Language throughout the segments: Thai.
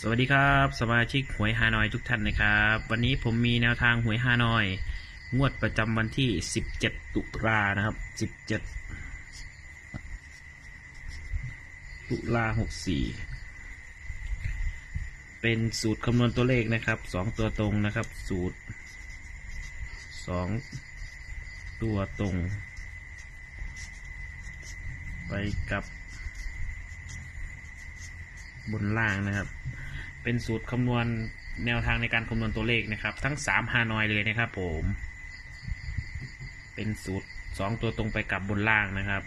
สวัสดีครับ สมาชิกหวยฮานอยทุกท่านนะครับ วันนี้ผมมีแนวทางหวยฮานอย งวดประจำวันที่ 17 ตุลานะครับ 17 ตุลา64 เป็นสูตรคำนวณตัวเลขนะครับสองตัวตรงนะครับ สูตร สองตัวตรง ไปกับบนล่างนะครับ เป็นสูตรคำนวณแนวทางในการคำนวณตัวเลขนะครับ ทั้ง3ฮานอยเลยนะครับผม เป็นสูตร2ตัวตรงไปกับบนล่างนะครับ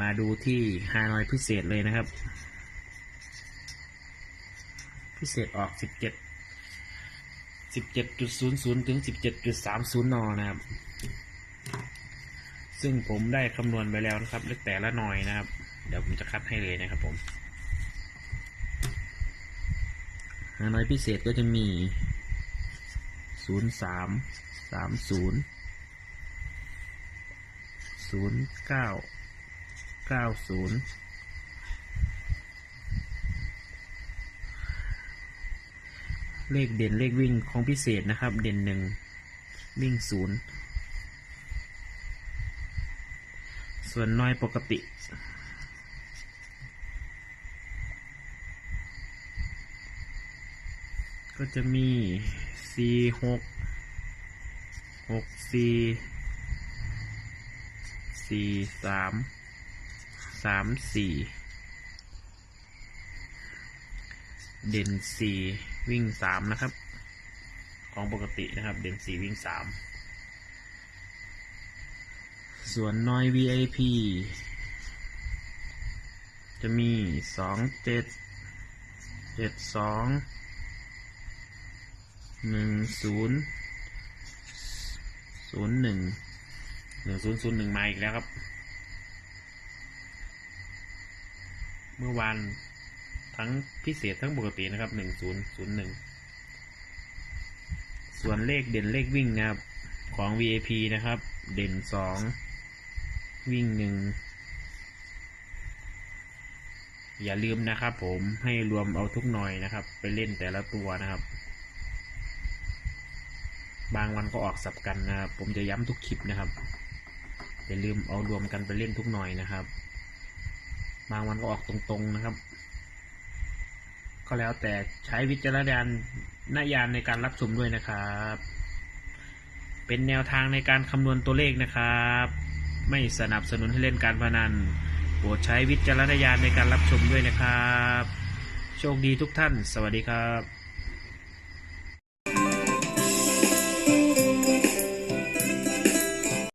มาดูที่ฮานอยพิเศษเลยนะครับ พิเศษออก17 17.00 ถึง 17.30 นอนะครับ ซึ่งผมได้คำนวณไปแล้วนะครับเลขแต่ละหน่อยนะครับ เดี๋ยวผมจะคัดให้เลยนะครับผมหน่อยพิเศษก็จะมี 0 3 3 0 0 9 9 0 เลขเด่นเลขวิ่งของพิเศษนะครับ เด่นหนึ่งวิ่งศูนย์ส่วนน้อยปกติ ก็จะมีสี่หกหกสี่สี่สามสามสี่เด่นสี่ วิ่งสามนะครับ ของปกตินะครับ เด่นสี่วิ่งสามส่วนน้อย VIP จะมีสองเจ็ดเจ็ดสองหนึ่งศูนย์ศูนย์หนึ่งหนึ่งศูนย์ศูนย์หนึ่งมาอีกแล้วครับ เมื่อวาน ทั้งพิเศษทั้งปกตินะครับหนึ่งศูนย์ศูนย์หนึ่งส่วนเลขเด่นเลขวิ่งนะครับของ VAP นะครับ เด่นสองวิ่งหนึ่งอย่าลืมนะครับผมให้รวมเอาทุกหน่อยนะครับ ไปเล่นแต่ละตัวนะครับ บางวันก็ออกสับกันนะครับ ผมจะย้ำทุกคลิปนะครับอย่าลืมเอารวมกันไปเล่นทุกหน่อยนะครับ บางวันก็ออกตรงๆนะครับ ก็แล้วแต่ใช้วิจารณญาณนญาณในการรับชมด้วยนะครับ เป็นแนวทางในการคำนวณตัวเลขนะครับ ไม่สนับสนุนให้เล่นการพนัน โปรดใช้วิจารณญาณในการรับชมด้วยนะครับ โชคดีทุกท่าน สวัสดีครับ